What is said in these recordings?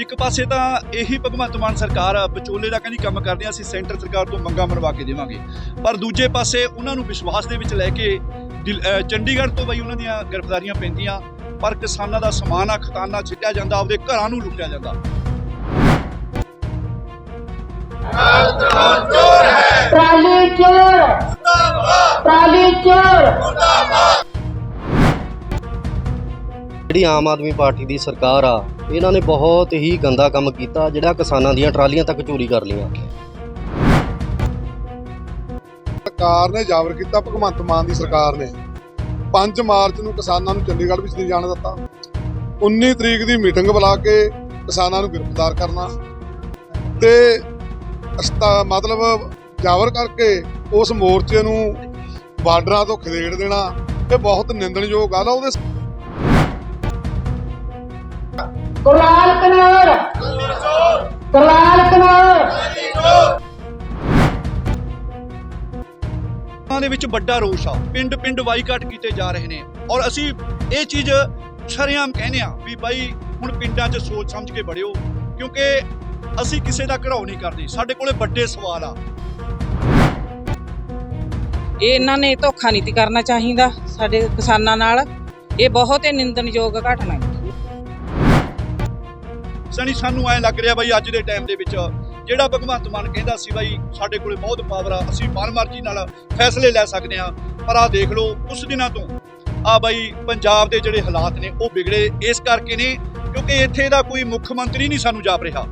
ਇੱਕ ਪਾਸੇ ਤਾਂ ਇਹੀ ਭਗਵੰਤ ਮਾਨ ਸਰਕਾਰ ਵਿਚੋਲੇ ਦਾ ਕਹਿੰਦੀ ਕੰਮ ਕਰਦੇ ਆ ਅਸੀਂ ਸੈਂਟਰ ਸਰਕਾਰ ਤੋਂ ਮੰਗਾਂ ਮਨਵਾ ਕੇ ਦੇਵਾਂਗੇ। ਪਰ ਦੂਜੇ ਪਾਸੇ ਉਹਨਾਂ ਨੂੰ ਵਿਸ਼ਵਾਸ ਦੇ ਵਿੱਚ ਲੈ ਕੇ ਚੰਡੀਗੜ੍ਹ ਤੋਂ ਬਈ ਉਹਨਾਂ ਦੀਆਂ ਗ੍ਰਿਫਤਾਰੀਆਂ ਪੈਂਦੀਆਂ ਪਰ ਕਿਸਾਨਾਂ ਦਾ ਸਮਾਨ ਆ ਖਤਾਨਾ ਛਿੱਟਿਆ ਜਾਂਦਾ ਆਪਦੇ ਘਰਾਂ ਨੂੰ ਲੁੱਟਿਆ ਜਾਂਦਾ। ਟਰਾਲੀ ਚੋਰ। ਟਰਾਲੀ ਚੋਰ। ਜਿਹੜੀ ਆਮ ਆਦਮੀ ਪਾਰਟੀ ਦੀ ਸਰਕਾਰ ਆ, ਇਹਨਾਂ ਨੇ ਬਹੁਤ ਹੀ ਗੰਦਾ ਕੰਮ ਕੀਤਾ, ਜਿਹੜਾ ਕਿਸਾਨਾਂ ਦੀਆਂ ਟਰਾਲੀਆਂ ਤੱਕ ਚੋਰੀ ਕਰ ਲਈਆਂ। ਸਰਕਾਰ ਨੇ ਜਾਬਰ ਕੀਤਾ, ਭਗਵੰਤ ਮਾਨ ਦੀ ਸਰਕਾਰ ਨੇ। 5 ਮਾਰਚ ਨੂੰ ਕਿਸਾਨਾਂ ਨੂੰ ਚੰਡੀਗੜ੍ਹ ਵਿੱਚ ਨਹੀਂ ਜਾਣ ਦਿੱਤਾ। 19 ਤਰੀਕ ਦੀ ਮੀਟਿੰਗ ਬੁਲਾ ਕੇ ਕਿਸਾਨਾਂ ਨੂੰ ਗ੍ਰਿਫਤਾਰ ਕਰਨਾ। ਤੇ ਮਤਲਬ ਜਾਵਰ ਕਰਕੇ ਉਸ ਮੋਰਚੇ ਨੂੰ ਬਾਰਡਰਾਂ ਤੋਂ ਖਦੇੜ ਦੇਣਾ, ਇਹ ਬਹੁਤ ਨਿੰਦਣਯੋਗ ਗੱਲ ਆ। ਉਹਦੇ ਕੁਲਾਲ ਕਨੌਰ। ਕੁਲਾਲ ਕਨੌਰ। ਦੇ ਵਿੱਚ ਵੱਡਾ ਰੋਸ਼ ਆ। ਪਿੰਡ ਪਿੰਡ ਵਾਈਕਾਟ ਕੀਤੇ ਜਾ ਰਹੇ ਨੇ। ਔਰ ਅਸੀਂ ਇਹ ਚੀਜ਼ ਸ਼ਰੇਆਮ ਕਹਿੰਦੇ ਆ ਵੀ ਬਾਈ ਹੁਣ ਪਿੰਡਾਂ 'ਚ ਸੋਚ ਸਮਝ ਕੇ ਬੜਿਓ ਕਿਉਂਕਿ ਅਸੀਂ ਕਿਸੇ ਦਾ ਘਰਾਓ ਨਹੀਂ ਕਰਦੇ। ਸਾਡੇ ਕੋਲੇ ਵੱਡੇ ਸਵਾਲ ਆ। ਇਹ ਇਹਨਾਂ ਨੇ ਧੋਖਾ ਨਹੀਂ ਤੀ ਕਰਨਾ ਚਾਹੀਦਾ ਸਾਡੇ ਕਿਸਾਨਾਂ ਨਾਲ। ਇਹ ਬਹੁਤ ਹੀ ਨਿੰਦਣਯੋਗ ਘਟਨਾ ਹੈ। ਸਣੀ ਸਾਨੂੰ ਐ ਲੱਗ ਰਿਹਾ ਬਈ ਅੱਜ ਦੇ ਟਾਈਮ ਦੇ ਵਿੱਚ ਜਿਹੜਾ ਭਗਵੰਤ ਮਾਨ ਕਹਿੰਦਾ ਸੀ ਬਾਈ ਸਾਡੇ ਕੋਲੇ ਬਹੁਤ ਪਾਵਰ ਆ, ਅਸੀਂ ਮਨਮਰਜ਼ੀ ਨਾਲ ਫੈਸਲੇ ਲੈ ਸਕਦੇ ਆ ਪਰ ਆ ਦੇਖ ਲਓ ਕੁਝ ਦਿਨਾਂ ਤੋਂ ਆ ਬਾਈ ਪੰਜਾਬ ਦੇ ਜਿਹੜੇ ਹਾਲਾਤ ਨੇ ਉਹ ਵਿਗੜੇ, ਇਸ ਕਰਕੇ ਨੇ ਕਿਉਂਕਿ ਇੱਥੇ ਦਾ ਕੋਈ ਮੁੱਖ ਮੰਤਰੀ ਨਹੀਂ ਸਾਨੂੰ ਜਾਪ ਰਿਹਾ।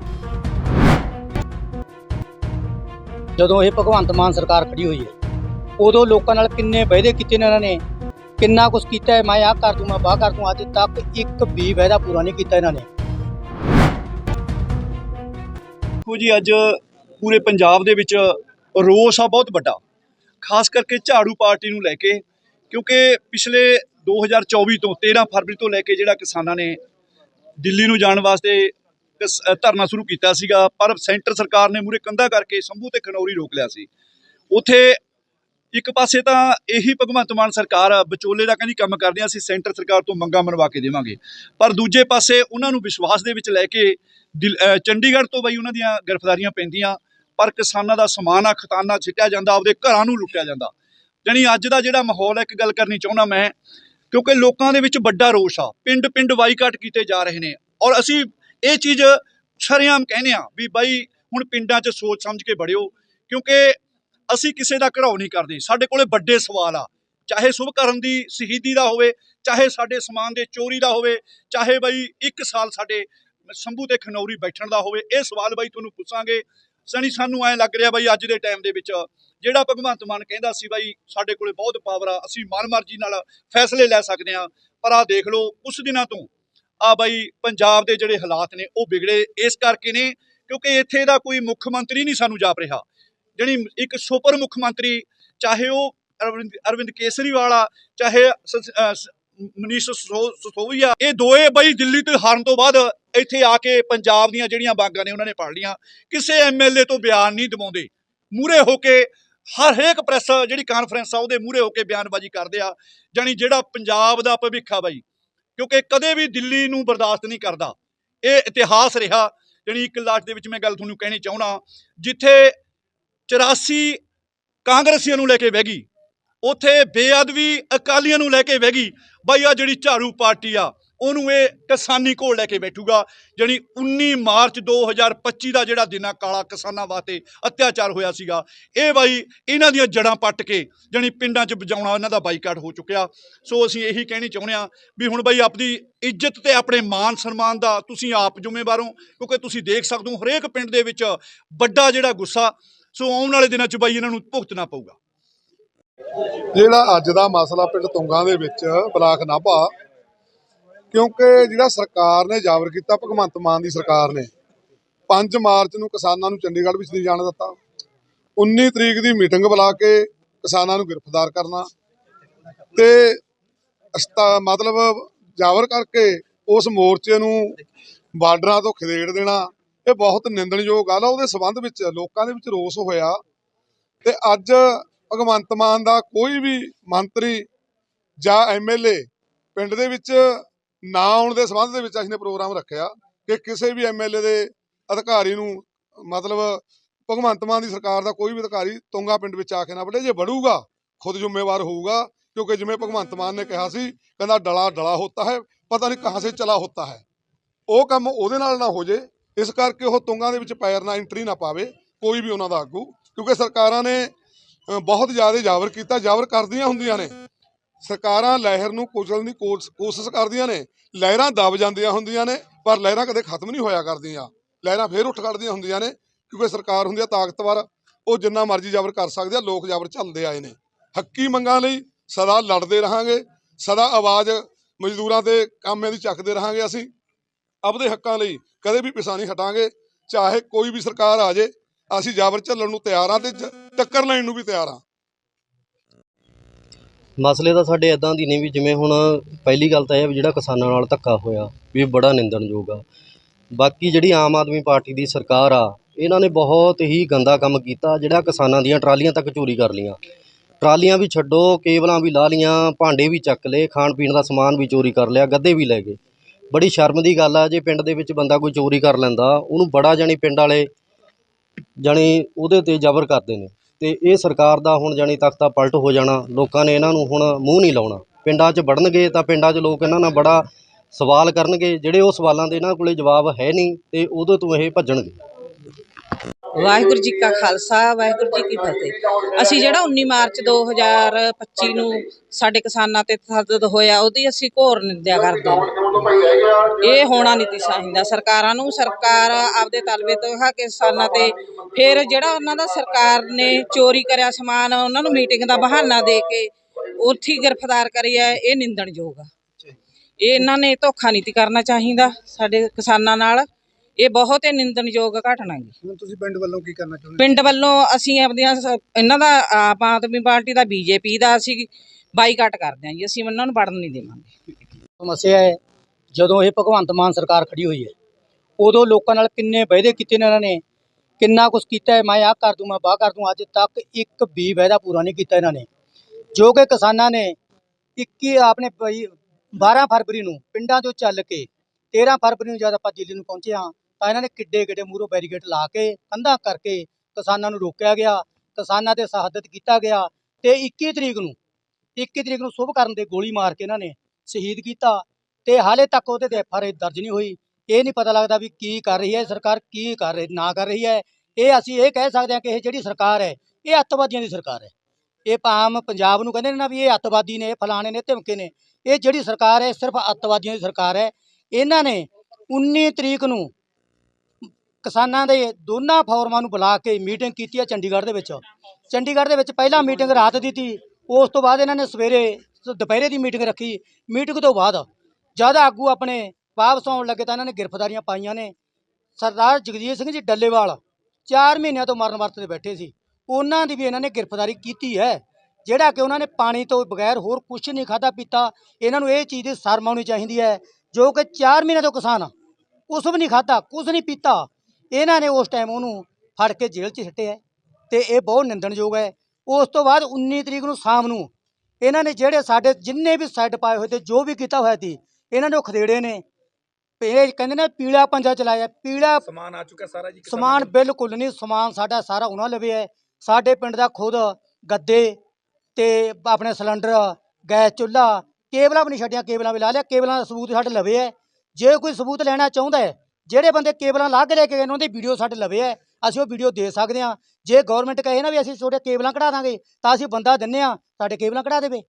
ਜਦੋਂ ਇਹ ਭਗਵੰਤ ਮਾਨ ਸਰਕਾਰ ਖੜੀ ਹੋਈ ਹੈ, ਉਦੋਂ ਲੋਕਾਂ ਨਾਲ ਕਿੰਨੇ ਵਾਅਦੇ ਕੀਤੇ ਨੇ ਇਹਨਾਂ ਨੇ, ਕਿੰਨਾ ਕੁਝ ਕੀਤਾ ਹੈ, ਮੈਂ ਆਹ ਕਰ ਦੂੰ ਮੈਂ ਬਾਹ ਕਰ ਦੂੰ ਅੱਜ ਤੱਕ ਇੱਕ ਵੀ ਵਾਅਦਾ ਪੂਰਾ ਨਹੀਂ ਕੀਤਾ ਇਹਨਾਂ ਨੇ। ਦੇਖੋ ਜੀ, ਅੱਜ ਪੂਰੇ ਪੰਜਾਬ ਦੇ ਵਿੱਚ ਰੋਸ ਆ ਬਹੁਤ ਵੱਡਾ। ਖਾਸ ਕਰਕੇ ਝਾੜੂ ਪਾਰਟੀ ਨੂੰ ਲੈ ਕੇ, ਕਿਉਂਕਿ ਪਿਛਲੇ 2024 ਤੋਂ 13 ਫਰਵਰੀ ਤੋਂ ਲੈ ਕੇ ਜਿਹੜਾ ਕਿਸਾਨਾਂ ਨੇ ਦਿੱਲੀ ਨੂੰ ਜਾਣ ਵਾਸਤੇ ਕਿਸ- ਧਰਨਾ ਸ਼ੁਰੂ ਕੀਤਾ ਸੀਗਾ, ਪਰ ਸੈਂਟਰ ਸਰਕਾਰ ਨੇ ਮੂਰੇ ਕੰਧਾ ਕਰਕੇ ਸੰਭੂ ਤੇ ਖਨੌਰੀ ਰੋਕ ਲਿਆ ਸੀ। ਉਥੇ ਇੱਕ ਪਾਸੇ ਤਾਂ ਇਹੀ ਭਗਵੰਤ ਮਾਨ ਸਰਕਾਰ ਵਿਚੋਲੇ ਦਾ ਕਹਿੰਦੀ ਕੰਮ ਕਰਦੇ ਆ, ਅਸੀਂ ਸੈਂਟਰ ਸਰਕਾਰ ਤੋਂ ਮੰਗਾਂ ਮਨਵਾ ਕੇ ਦੇਵਾਂਗੇ। ਪਰ ਦੂਜੇ ਪਾਸੇ ਉਹਨਾਂ ਨੂੰ ਵਿਸ਼ਵਾਸ ਦੇ ਵਿੱਚ ਲੈ ਕੇ ਦਿਲ- ਚੰਡੀਗੜ੍ਹ ਤੋਂ ਬਈ ਉਹਨਾਂ ਦੀਆਂ ਗ੍ਰਿਫਤਾਰੀਆਂ ਪੈਂਦੀਆਂ, ਪਰ ਕਿਸਾਨਾਂ ਦਾ ਸਮਾਨ ਆ, ਖਤਾਨਾ ਛਿੱਟਿਆ ਜਾਂਦਾ, ਆਪਦੇ ਘਰਾਂ ਨੂੰ ਲੁੱਟਿਆ ਜਾਂਦਾ। ਜਾਣੀ ਅੱਜ ਦਾ ਜਿਹੜਾ ਮਾਹੌਲ ਹੈ ਇੱਕ ਗੱਲ ਕਰਨੀ ਚਾਹੁੰਦਾ ਮੈਂ, ਕਿਉਂਕਿ ਲੋਕਾਂ ਦੇ ਵਿੱਚ ਵੱਡਾ ਰੋਸ਼ ਆ ਪਿੰਡ ਪਿੰਡ ਵਾਈਕਾਟ ਕੀਤੇ ਜਾ ਰਹੇ ਨੇ। ਔਰ ਅਸੀਂ ਇਹ ਚੀਜ਼ ਸ਼ਰੇਆਮ ਕਹਿੰਦੇ ਆ ਵੀ ਬਾਈ ਹੁਣ ਪਿੰਡਾਂ 'ਚ ਸੋਚ ਸਮਝ ਕੇ ਬੜਿਓ ਕਿਉਂਕਿ ਅਸੀਂ ਕਿਸੇ ਦਾ ਘਰਾਓ ਨਹੀਂ ਕਰਦੇ। ਸਾਡੇ ਕੋਲੇ ਵੱਡੇ ਸਵਾਲ ਆ। ਚਾਹੇ ਸੁਭ ਕਰਨ ਦੀ ਸ਼ਹੀਦੀ ਦਾ ਹੋਵੇ, ਚਾਹੇ ਸਾਡੇ ਸਮਾਨ ਦੇ ਚੋਰੀ ਦਾ ਹੋਵੇ, ਚਾਹੇ ਬਈ ਇੱਕ ਸਾਲ ਸਾਡੇ ਸੰਭੂ ਤੇ ਖਨੌਰੀ ਬੈਠਣ ਦਾ ਹੋਵੇ, ਇਹ ਸਵਾਲ ਬਾਈ ਤੁਹਾਨੂੰ ਪੁੱਛਾਂਗੇ। ਸਣੀ ਸਾਨੂੰ ਐ ਲੱਗ ਰਿਹਾ ਬਈ ਅੱਜ ਦੇ ਟਾਈਮ ਦੇ ਵਿੱਚ ਜਿਹੜਾ ਭਗਵੰਤ ਮਾਨ ਕਹਿੰਦਾ ਸੀ ਬਾਈ ਸਾਡੇ ਕੋਲੇ ਬਹੁਤ ਪਾਵਰ ਆ, ਅਸੀਂ ਮਨਮਰਜ਼ੀ ਨਾਲ ਫੈਸਲੇ ਲੈ ਸਕਦੇ ਆ ਪਰ ਆ ਦੇਖ ਲਓ ਕੁਝ ਦਿਨਾਂ ਤੋਂ ਆ ਬਾਈ ਪੰਜਾਬ ਦੇ ਜਿਹੜੇ ਹਾਲਾਤ ਨੇ ਉਹ ਵਿਗੜੇ ਇਸ ਕਰਕੇ ਨੇ, ਕਿਉਂਕਿ ਇੱਥੇ ਦਾ ਕੋਈ ਮੁੱਖ ਮੰਤਰੀ ਨਹੀਂ ਸਾਨੂੰ ਜਾਪ ਰਿਹਾ। ਜਿਹੜੀ ਇੱਕ ਸੁਪਰ ਮੁੱਖ ਮੰਤਰੀ, ਚਾਹੇ ਉਹ ਅਰਵਿੰਦ ਅਰਵਿੰਦ ਕੇਸਰੀਵਾਲ ਆ ਚਾਹੇ ਮਨੀਸ਼ ਸਿਸੋ- ਸਿਸੋਦੀਆ ਇਹ ਦੋਏ ਬਈ ਦਿੱਲੀ ਤੋਂ ਹਾਰਨ ਤੋਂ ਬਾਅਦ ਇੱਥੇ ਆ ਕੇ ਪੰਜਾਬ ਦੀਆਂ ਜਿਹੜੀਆਂ ਬਾਗਾਂ ਨੇ ਉਹਨਾਂ ਨੇ ਪੜ ਲੀਆਂ ਕਿਸੇ ਐਮਐਲਏ ਤੋਂ ਬਿਆਨ ਨਹੀਂ ਦਵਾਉਂਦੇ। ਮੂਰੇ ਹੋ ਕੇ ਹਰ ਇੱਕ ਪ੍ਰੈਸ ਜਿਹੜੀ ਕਾਨਫਰੰਸ ਆ, ਉਹਦੇ ਮੂਰੇ ਹੋ ਕੇ ਬਿਆਨਬਾਜ਼ੀ ਕਰਦੇ ਆ, ਜਾਣੀ ਜਿਹੜਾ ਪੰਜਾਬ ਦਾ ਭਵਿੱਖ ਆ ਬਾਈ, ਕਿਉਂਕਿ ਕਦੇ ਵੀ ਦਿੱਲੀ ਨੂੰ ਬਰਦਾਸ਼ਤ ਨਹੀਂ ਕਰਦਾ। ਇਹ ਇਤਿਹਾਸ ਰਿਹਾ। ਜਿਹੜੀ ਇੱਕ ਲਾਟ ਦੇ ਵਿੱਚ ਮੈਂ ਗੱਲ ਤੁਹਾਨੂੰ ਕਹਿਣੀ ਚਾਹੁੰਦਾ, ਜਿੱਥੇ 84 ਕਾਂਗਰਸੀਆਂ ਨੂੰ ਲੈ ਕੇ ਬਹਿ ਗਈ। ਉਥੇ ਬੇਅਦਬੀ ਅਕਾਲੀਆਂ ਨੂੰ ਲੈ ਕੇ ਬਹਿ ਗਈ। ਬਾਈ ਆ ਜਿਹੜੀ ਝਾੜੂ ਪਾਰਟੀ ਆ, ਉਹਨੂੰ ਇਹ ਕਿਸਾਨੀ ਕੋਲ ਲੈ ਕੇ ਬੈਠੂਗਾ ਜਿਹੜੀ 19 ਮਾਰਚ 2025 ਦਾ ਜਿਹੜਾ ਦਿਨਾ ਕਾਲਾ ਕਿਸਾਨਾਂ ਵਾਸਤੇ ਅਤਿਆਚਾਰ ਹੋਇਆ ਸੀਗਾ। ਇਹ ਬਾਈ, ਇਹਨਾਂ ਦੀਆਂ ਜੜਾਂ ਪੱਟ ਕੇ, ਜਾਣੀ ਪਿੰਡਾਂ 'ਚ ਬਜਾਉਣਾ ਇਹਨਾਂ ਦਾ ਬਾਈਕਾਟ ਹੋ ਚੁੱਕਿਆ। ਸੋ ਅਸੀਂ ਇਹੀ ਕਹਿਣੀ ਚਾਹੁੰਦੇ ਆ ਵੀ ਹੁਣ ਬਾਈ ਆਪਣੀ ਇੱਜ਼ਤ ਤੇ ਆਪਣੇ ਮਾਨ ਸਨਮਾਨ ਦਾ ਤੁਸੀਂ ਆਪ ਜ਼ਿੰਮੇਵਾਰ ਹੋ, ਕਿਉਂਕਿ ਤੁਸੀਂ ਦੇਖ ਸਕਦੇ ਹੋ, ਹਰੇਕ ਪਿੰਡ ਦੇ ਵਿੱਚ ਵੱਡਾ ਜਿਹੜਾ ਗੁੱਸਾ ਸੋ ਆਉਣ ਵਾਲੇ ਦਿਨਾਂ 'ਚ ਬਾਈ ਇਹਨਾਂ ਨੂੰ ਭੁਗਤਣਾ ਪਊਗਾ। ਜਿਹੜਾ ਅੱਜ ਦਾ ਮਸਲਾ ਪਿੰਡ ਤੁੰਗਾ ਦੇ ਵਿੱਚ ਬਲਾਕ ਨਾਭਾ, ਕਿਉਂਕਿ ਜਿਹੜਾ ਸਰਕਾਰ ਨੇ ਜਾਬਰ ਕੀਤਾ, ਭਗਵੰਤ ਮਾਨ ਦੀ ਸਰਕਾਰ ਨੇ 5 ਮਾਰਚ ਨੂੰ ਕਿਸਾਨਾਂ ਨੂੰ ਚੰਡੀਗੜ੍ਹ ਵਿੱਚ ਨਹੀਂ ਜਾਣ ਦਿੱਤਾ। 19 ਤਰੀਕ ਦੀ ਮੀਟਿੰਗ ਬੁਲਾ ਕੇ ਕਿਸਾਨਾਂ ਨੂੰ ਗ੍ਰਿਫਤਾਰ ਕਰਨਾ ਤੇ ਮਤਲਬ ਜਾਬਰ ਕਰਕੇ ਉਸ ਮੋਰਚੇ ਨੂੰ ਬਾਰਡਰਾਂ ਤੋਂ ਖਦੇੜ ਦੇਣਾ ਇਹ ਬਹੁਤ ਨਿੰਦਣਯੋਗ ਗੱਲ ਆ, ਉਹਦੇ ਸਬੰਧ ਵਿੱਚ, ਲੋਕਾਂ ਦੇ ਵਿੱਚ ਰੋਸ ਹੋਇਆ। ਤੇ ਅੱਜ ਭਗਵੰਤ ਮਾਨ ਦਾ ਕੋਈ ਵੀ ਮੰਤਰੀ ਜਾਂ ਐਮਐਲਏ ਪਿੰਡ ਦੇ ਵਿੱਚ ਨਾ ਆਉਣ ਦੇ ਸੰਬੰਧ ਦੇ ਵਿੱਚ ਅਸੀਂ ਨੇ ਪ੍ਰੋਗਰਾਮ ਰੱਖਿਆ ਕਿ ਕਿਸੇ ਵੀ ਐਮਐਲਏ ਦੇ ਅਧਿਕਾਰੀ ਨੂੰ, ਮਤਲਬ ਭਗਵੰਤ ਮਾਨ ਦੀ ਸਰਕਾਰ ਦਾ ਕੋਈ ਵੀ ਅਧਿਕਾਰੀ ਤੁੰਗਾ ਪਿੰਡ ਵਿੱਚ ਆ ਕੇ ਨਾ ਵੜੇ ਜੇ ਵੜੂਗਾ ਖੁਦ ਜ਼ਿੰਮੇਵਾਰ ਹੋਊਗਾ, ਕਿਉਂਕਿ ਜਿਵੇਂ ਭਗਵੰਤ ਮਾਨ ਨੇ ਕਿਹਾ ਸੀ, ਕਹਿੰਦਾ ਡਲਾ ਡਲਾ ਹੋਤਾ ਹੈ, ਪਤਾ ਨਹੀਂ ਕਹਾਂ ਸੇ ਚਲਾ ਹੋਤਾ ਹੈ। ਉਹ ਕੰਮ ਉਹਦੇ ਨਾਲ ਨਾ ਹੋ ਜੇ। ਇਸ ਕਰਕੇ ਉਹ ਤੁੰਗਾਂ ਦੇ ਵਿੱਚ ਪੈਰ ਨਾ ਐਂਟਰੀ ਨਾ ਪਾਵੇ, ਕੋਈ ਵੀ ਉਹਨਾਂ ਦਾ ਆਗੂ, ਕਿਉਂਕਿ ਸਰਕਾਰਾਂ ਨੇ ਬਹੁਤ ਜ਼ਿਆਦਾ ਜਾਵਰ ਕੀਤਾ ਜਾਵਰ ਕਰਦੀਆਂ ਹੁੰਦੀਆਂ ਨੇ। ਸਰਕਾਰਾਂ ਲਹਿਰ ਨੂੰ ਕੁਚਲਣ ਦੀ ਕੋਸ- ਕੋਸ਼ਿਸ਼ ਕਰਦੀਆਂ ਨੇ। ਲਹਿਰਾਂ ਦਬ ਜਾਂਦੀਆਂ ਹੁੰਦੀਆਂ ਨੇ, ਪਰ ਲਹਿਰਾਂ ਕਦੇ ਖਤਮ ਨਹੀਂ ਹੋਇਆ ਕਰਦੀਆਂ। ਲਹਿਰਾਂ ਫੇਰ ਉੱਠ ਖੜਦੀਆਂ ਹੁੰਦੀਆਂ ਨੇ, ਕਿਉਂਕਿ ਸਰਕਾਰ ਹੁੰਦੀ ਆ ਤਾਕਤਵਰ। ਉਹ ਜਿੰਨਾ ਮਰਜ਼ੀ ਜ਼ਬਰ ਕਰ ਸਕਦੇ ਆ, ਲੋਕ ਜਾਬਰ ਝੱਲਦੇ ਆਏ ਨੇ। ਹੱਕੀ ਮੰਗਾਂ ਲਈ ਸਦਾ ਲੜਦੇ ਰਹਾਂਗੇ, ਸਦਾ ਆਵਾਜ਼ ਮਜ਼ਦੂਰਾਂ ਤੇ ਕਾਮਿਆਂ ਦੀ ਚੱਕਦੇ ਰਹਾਂਗੇ ਅਸੀਂ। ਆਪਦੇ ਹੱਕਾਂ ਲਈ ਕਦੇ ਵੀ ਪਿਛਾ ਨਹੀਂ ਹਟਾਂਗੇ, ਚਾਹੇ ਕੋਈ ਵੀ ਸਰਕਾਰ ਆ ਜੇ, ਅਸੀਂ ਜ਼ਬਰ ਝੱਲਣ ਨੂੰ ਤਿਆਰ ਆ ਤੇ ਟੱਕਰ ਲੈਣ ਨੂੰ ਵੀ ਤਿਆਰ ਆ ਮਸਲੇ ਤਾਂ ਸਾਡੇ ਇਦਾਂ ਦੀ ਨੇ ਵੀ ਜਿਵੇਂ ਹੁਣ ਪਹਿਲੀ ਗੱਲ ਤਾਂ ਇਹ ਵੀ ਜਿਹੜਾ ਕਿਸਾਨਾਂ ਨਾਲ ਧੱਕਾ ਹੋਇਆ, ਵੀ ਇਹ ਬੜਾ ਨਿੰਦਣਯੋਗ ਆ। ਬਾਕੀ ਜਿਹੜੀ ਆਮ ਆਦਮੀ ਪਾਰਟੀ ਦੀ ਸਰਕਾਰ ਆ, ਇਹਨਾਂ ਨੇ ਬਹੁਤ ਹੀ ਗੰਦਾ ਕੰਮ ਕੀਤਾ, ਜਿਹੜਾ ਕਿਸਾਨਾਂ ਦੀਆਂ ਟਰਾਲੀਆਂ ਤੱਕ ਚੋਰੀ ਕਰ ਲੀਆਂ ਟਰਾਲੀਆਂ ਵੀ ਛੱਡੋ, ਕੇਬਲਾਂ ਵੀ ਲਾ ਲੀਆਂ ਭਾਂਡੇ ਵੀ ਚੱਕ ਲਏ ਖਾਣ ਪੀਣ ਦਾ ਸਮਾਨ ਵੀ ਚੋਰੀ ਕਰ ਲਿਆ, ਗੱਦੇ ਵੀ ਲੈ ਗਏ। ਬੜੀ ਸ਼ਰਮ ਦੀ ਗੱਲ ਆ, ਜੇ ਪਿੰਡ ਦੇ ਵਿੱਚ ਬੰਦਾ ਕੋਈ ਚੋਰੀ ਕਰ ਲੈਂਦਾ, ਉਹਨੂੰ ਬੜਾ ਜਾਣੀ ਪਿੰਡ ਵਾਲੇ ਜਾਣੀ ਉਹਦੇ ਤੇ ਜ਼ਬਰ ਕਰਦੇ ਨੇ। ਤੇ ਇਹ ਸਰਕਾਰ ਦਾ ਹੁਣ ਜਾਣੀ ਤਖਤਾ ਪਲਟ ਹੋ ਜਾਣਾ, ਲੋਕਾਂ ਨੇ ਇਹਨਾਂ ਨੂੰ ਹੁਣ ਮੂੰਹ ਨਹੀਂ ਲਾਉਣਾ। ਪਿੰਡਾਂ 'ਚ ਵੜਨਗੇ ਤਾਂ ਪਿੰਡਾਂ 'ਚ ਲੋਕ ਇਹਨਾਂ ਨਾਲ ਬੜਾ ਸਵਾਲ ਕਰਨਗੇ, ਜਿਹੜੇ ਉਹ ਸਵਾਲਾਂ ਦੇ ਇਹਨਾਂ ਕੋਲੇ ਜਵਾਬ ਹੈ ਨਹੀਂ, ਤੇ ਉਹਦੇ ਤੋਂ ਇਹ ਭੱਜਣਗੇ। ਵਾਹਿਗੁਰੂ ਜੀ ਕਾ ਖਾਲਸਾ ਵਾਹਿਗੁਰੂ ਜੀ ਕੀ ਫਤਿਹ। ਅਸੀਂ ਜਿਹੜਾ 19 ਮਾਰਚ 2025 ਨੂੰ ਸਾਡੇ ਕਿਸਾਨਾਂ ਤੇ ਤਸੱਦਦ ਹੋਇਆ ਉਹਦੀ ਅਸੀਂ ਘੋਰ ਨਿੰਦਿਆ ਕਰਦੇ ਹਾਂ। ਇਹ ਹੋਣਾ ਨਹੀਂ ਚਾਹੀਦਾ। ਸਰਕਾਰਾਂ ਨੂੰ ਸਰਕਾਰ ਆਪਦੇ ਤਲਵੇ ਤੋਂ ਹਾ ਕਿਸਾਨਾਂ ਤੇ ਫਿਰ ਜਿਹੜਾ ਉਹਨਾਂ ਦਾ ਸਰਕਾਰ ਨੇ ਚੋਰੀ ਕਰਿਆ ਸਮਾਨ ਉਹਨਾਂ ਨੂੰ ਮੀਟਿੰਗ ਦਾ ਬਹਾਨਾ ਦੇ ਕੇ ਉੱਥੇ ਗ੍ਰਿਫਤਾਰ ਕਰਿਆ ਇਹ ਨਿੰਦਣਯੋਗ ਆ। ਇਹ ਇਹਨਾਂ ਨੇ ਧੋਖਾ ਨਹੀਂ ਤੀ ਕਰਨਾ ਚਾਹੀਦਾ ਸਾਡੇ ਕਿਸਾਨਾਂ ਨਾਲ। ਇਹ ਬਹੁਤ ਹੀ ਨਿੰਦਣਯੋਗ ਘਟਨਾ ਗੀ ਹੁਣ ਤੁਸੀਂ ਪਿੰਡ ਵੱਲੋਂ ਕੀ ਕਰਨਾ ਚਾਹੁੰਦੇ ਪਿੰਡ ਵੱਲੋਂ ਅਸੀਂ ਆਪਦੀਆਂ ਸ- ਇਹਨਾਂ ਦਾ ਆਪ ਆਦਮੀ ਪਾਰਟੀ ਦਾ ਬੀਜੇਪੀ ਦਾ ਅਸੀਂ ਬਾਈਕਾਟ ਕਰਦੇ ਹਾਂ ਜੀ। ਅਸੀਂ ਉਹਨਾਂ ਨੂੰ ਵੜਨ ਨਹੀਂ ਦੇਵਾਂਗੇ। ਸਮੱਸਿਆ ਹੈ ਜਦੋਂ ਇਹ ਭਗਵੰਤ ਮਾਨ ਸਰਕਾਰ ਖੜੀ ਹੋਈ ਹੈ ਉਦੋਂ ਲੋਕਾਂ ਨਾਲ ਕਿੰਨੇ ਵਾਅਦੇ ਕੀਤੇ ਨੇ ਇਹਨਾਂ ਨੇ ਕਿੰਨਾ ਕੁਝ ਕੀਤਾ ਹੈ ਮੈਂ ਆਹ ਕਰ ਦੂੰ ਮੈਂ ਬਾਹ ਕਰ ਦੂੰ ਅੱਜ ਤੱਕ ਇੱਕ ਵੀ ਵਾਅਦਾ ਪੂਰਾ ਨਹੀਂ ਕੀਤਾ ਇਹਨਾਂ ਨੇ। ਜੋ ਕਿ ਕਿਸਾਨਾਂ ਨੇ 21 ਆਪਣੇ ਭਈ 12 ਫਰਵਰੀ ਨੂੰ ਪਿੰਡਾਂ ਤੋਂ ਚੱਲ ਕੇ 13 ਫਰਵਰੀ ਨੂੰ ਜਦ ਆਪਾਂ ਦਿੱਲੀ ਨੂੰ ਪਹੁੰਚੇ ਹਾਂ ਤਾਂ ਇਹਨਾਂ ਨੇ ਕਿੱਡੇ ਕਿੱਡੇ ਮੂਹਰੋਂ ਬੈਰੀਕੇਡ ਲਾ ਕੇ, ਕੰਧਾਂ ਕਰਕੇ ਕਿਸਾਨਾਂ ਨੂੰ ਰੋਕਿਆ ਗਿਆ, ਕਿਸਾਨਾਂ ਤੇ ਸ਼ਹਾਦਤ ਕੀਤਾ ਗਿਆ ਤੇ 21 ਤਰੀਕ ਨੂੰ 21 ਤਰੀਕ ਨੂੰ ਸ਼ੁਭ ਕਰਨ ਦੇ ਗੋਲੀ ਮਾਰ ਕੇ ਇਹਨਾਂ ਨੇ ਸ਼ਹੀਦ ਕੀਤਾ ਤੇ ਹਾਲੇ ਤੱਕ ਉਹਦੇ ਤੇ ਐਫਆਰਆਈ ਦਰਜ ਨਹੀਂ ਹੋਈ। ਇਹ ਨਹੀਂ ਪਤਾ ਲੱਗਦਾ ਵੀ ਕੀ ਕਰ ਰਹੀ ਹੈ ਸਰਕਾਰ ਕੀ ਕਰ ਰਹੀ, ਨਾ ਕਰ ਰਹੀ ਹੈ। ਇਹ ਅਸੀਂ ਇਹ ਕਹਿ ਸਕਦੇ ਹਾਂ ਕਿ ਇਹ ਜਿਹੜੀ ਸਰਕਾਰ ਹੈ, ਇਹ ਅੱਤਵਾਦੀਆਂ ਦੀ ਸਰਕਾਰ ਹੈ। ਇਹ ਆਮ ਪੰਜਾਬ ਨੂੰ ਕਹਿੰਦੇ ਨੇ ਨਾ ਵੀ ਇਹ ਅੱਤਵਾਦੀ ਨੇ, ਇਹ ਫਲਾਣੇ ਨੇ ਧਮਕੇ ਨੇ। ਇਹ ਜਿਹੜੀ ਸਰਕਾਰ ਹੈ ਸਿਰਫ ਅੱਤਵਾਦੀਆਂ ਦੀ ਸਰਕਾਰ ਹੈ। ਇਹਨਾਂ ਨੇ 19 ਤਰੀਕ ਨੂੰ ਕਿਸਾਨਾਂ ਦੇ ਦੋਨਾਂ ਫੋਰਮਾਂ ਨੂੰ ਬੁਲਾ ਕੇ ਮੀਟਿੰਗ ਕੀਤੀ ਹੈ ਚੰਡੀਗੜ੍ਹ ਦੇ ਵਿੱਚ। ਚੰਡੀਗੜ੍ਹ ਦੇ ਵਿੱਚ ਪਹਿਲਾਂ ਮੀਟਿੰਗ ਰਾਤ ਦੀ ਸੀ, ਉਸ ਤੋਂ ਬਾਅਦ ਇਹਨਾਂ ਨੇ ਸਵੇਰੇ ਦੁਪਹਿਰੇ ਦੀ ਮੀਟਿੰਗ ਰੱਖੀ। ਮੀਟਿੰਗ ਤੋਂ ਬਾਅਦ ਜਦ ਆਗੂ ਆਪਣੇ ਵਾਪਸ ਆਉਣ ਲੱਗੇ ਤਾਂ ਇਹਨਾਂ ਨੇ ਗ੍ਰਿਫਤਾਰੀਆਂ ਪਾਈਆਂ ਨੇ। ਸਰਦਾਰ ਜਗਜੀਤ ਸਿੰਘ ਜੀ ਡੱਲੇਵਾਲ 4 ਮਹੀਨਿਆਂ ਤੋਂ ਮਰਨ ਵਰਤ ਤੇ ਬੈਠੇ ਸੀ। ਉਹਨਾਂ ਦੀ ਵੀ ਇਹਨਾਂ ਨੇ ਗ੍ਰਿਫਤਾਰੀ ਕੀਤੀ ਹੈ, ਜਿਹੜਾ ਕਿ ਉਹਨਾਂ ਨੇ ਪਾਣੀ ਤੋਂ ਬਗੈਰ ਹੋਰ ਕੁਝ ਨਹੀਂ ਖਾਧਾ ਪੀਤਾ। ਇਹਨਾਂ ਨੂੰ ਇਹ ਚੀਜ਼ ਦੀ ਸ਼ਰਮ ਆਉਣੀ ਚਾਹੀਦੀ ਹੈ, ਜੋ ਕਿ 4 ਮਹੀਨੇ ਤੋਂ ਕਿਸਾਨ ਕੁਛ ਵੀ ਨਹੀਂ ਖਾਧਾ, ਕੁਛ ਨਹੀਂ ਪੀਤਾ। ਇਹਨਾਂ ਨੇ ਉਸ ਟਾਈਮ ਉਹਨੂੰ ਫੜ ਕੇ ਜੇਲ੍ਹ 'ਚ ਸਿੱਟਿਆ ਤੇ ਇਹ ਬਹੁਤ ਨਿੰਦਣਯੋਗ ਹੈ। ਉਸ ਤੋਂ ਬਾਅਦ 19 ਤਰੀਕ ਨੂੰ ਸ਼ਾਮ ਨੂੰ ਇਹਨਾਂ ਨੇ ਜਿਹੜੇ ਸਾਡੇ ਜਿੰਨੇ ਵੀ ਸਾਈਡ ਪਾਏ ਹੋਏ ਤੇ ਜੋ ਵੀ ਕੀਤਾ ਹੋਇਆ ਸੀ ਇਹਨਾਂ ਨੇ ਉਹ ਖਦੇੜੇ ਨੇ। ਇਹ ਕਹਿੰਦੇ ਨੇ ਪੀਲਾ ਪੰਜਾ ਚਲਾਇਆ ਪੀਲਾ ਸਮਾਨ ਆ ਚੁੱਕਾ ਸਾਰਾ ਜੀ ਸਮਾਨ ਬਿਲਕੁਲ ਨਹੀਂ ਸਮਾਨ ਸਾਡਾ ਸਾਰਾ ਉਹਨਾਂ ਲਵੇ ਹੈ। ਸਾਡੇ ਪਿੰਡ ਦਾ ਖੁਦ ਗੱਦੇ ਤੇ ਆਪਣੇ ਸਿਲੰਡਰ ਗੈਸ ਚੁੱਲ੍ਹਾ ਕੇਬਲਾਂ ਵੀ ਨਹੀਂ ਛੱਡੀਆਂ ਕੇਬਲਾਂ ਵੀ ਲਾ ਲਿਆ ਕੇਬਲਾਂ ਦਾ ਸਬੂਤ ਸਾਡੇ ਲਵੇ ਹੈ। ਜੇ ਕੋਈ ਸਬੂਤ ਲੈਣਾ ਚਾਹੁੰਦਾ ਹੈ ਜਿਹੜੇ ਬੰਦੇ ਕੇਬਲਾਂ ਲਾ ਕੇ ਲੈ ਕੇ ਗਏ ਨੇ ਉਹਨਾਂ ਵੀਡੀਓ ਸਾਡੇ ਲਵੇ ਹੈ ਅਸੀਂ ਉਹ ਵੀਡੀਓ ਦੇ ਸਕਦੇ ਹਾਂ। ਜੇ ਗਵਰਨਮੈਂਟ ਕਹੇ ਨਾ ਵੀ ਅਸੀਂ ਤੁਹਾਡੇ ਕੇਬਲਾਂ ਕਢਾ ਦਾਂਗੇ, ਤਾਂ ਅਸੀਂ ਬੰਦਾ ਦਿੰਨੇ ਆ ਸਾਡੇ ਕੇਬਲਾਂ ਕਢਾ ਦੇਵੇ।